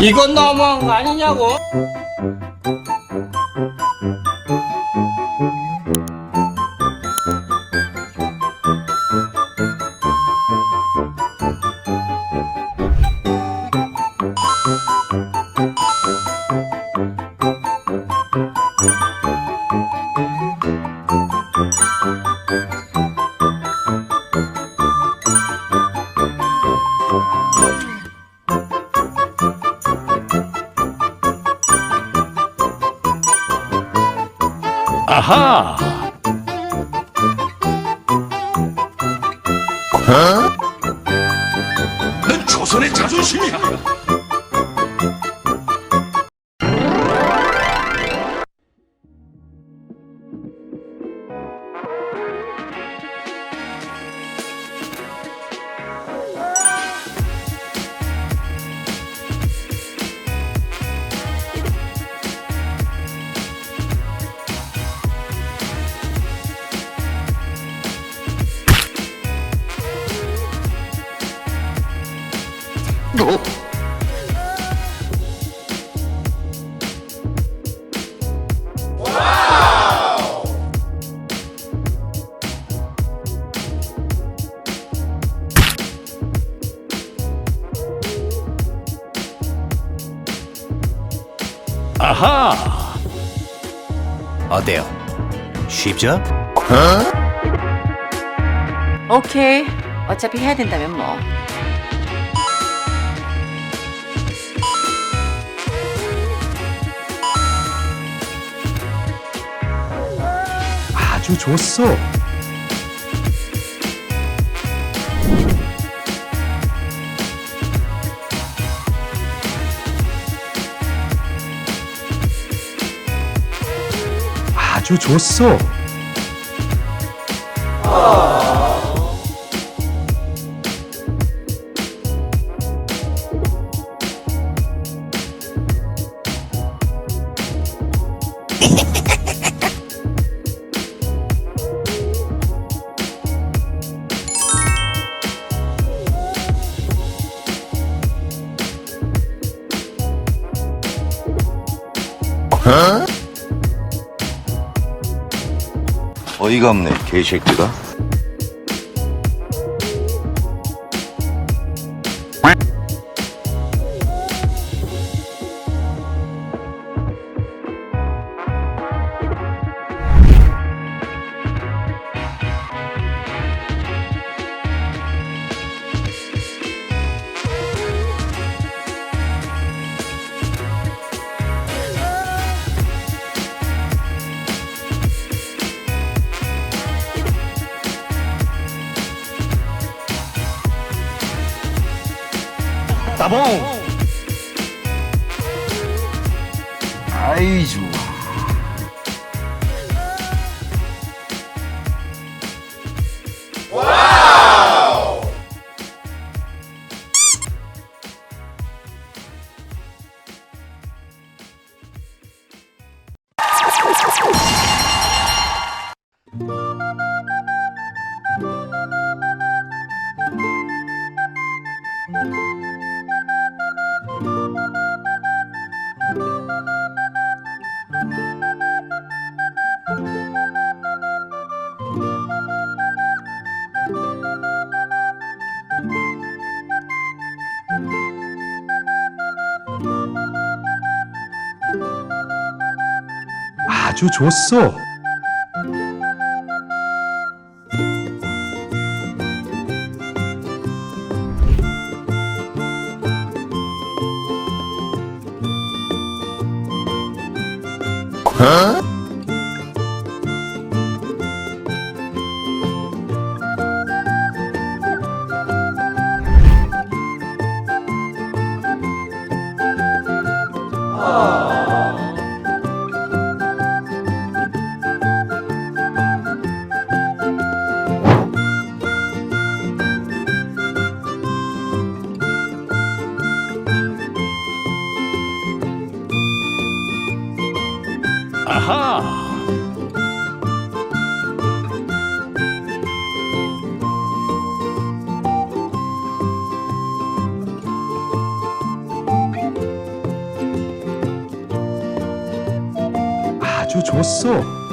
이건 너무한 거 아니냐고? 아하! 넌 조선의 자존심이야! 아하! 어때요? 쉽죠? 오케이. 어차피 해야 된다면 뭐. 아주 좋소! 아주 좋소! 어이가 없네, 개새끼가. Tá bom? Ai, Ju. 좋 아하! 아주 좋소.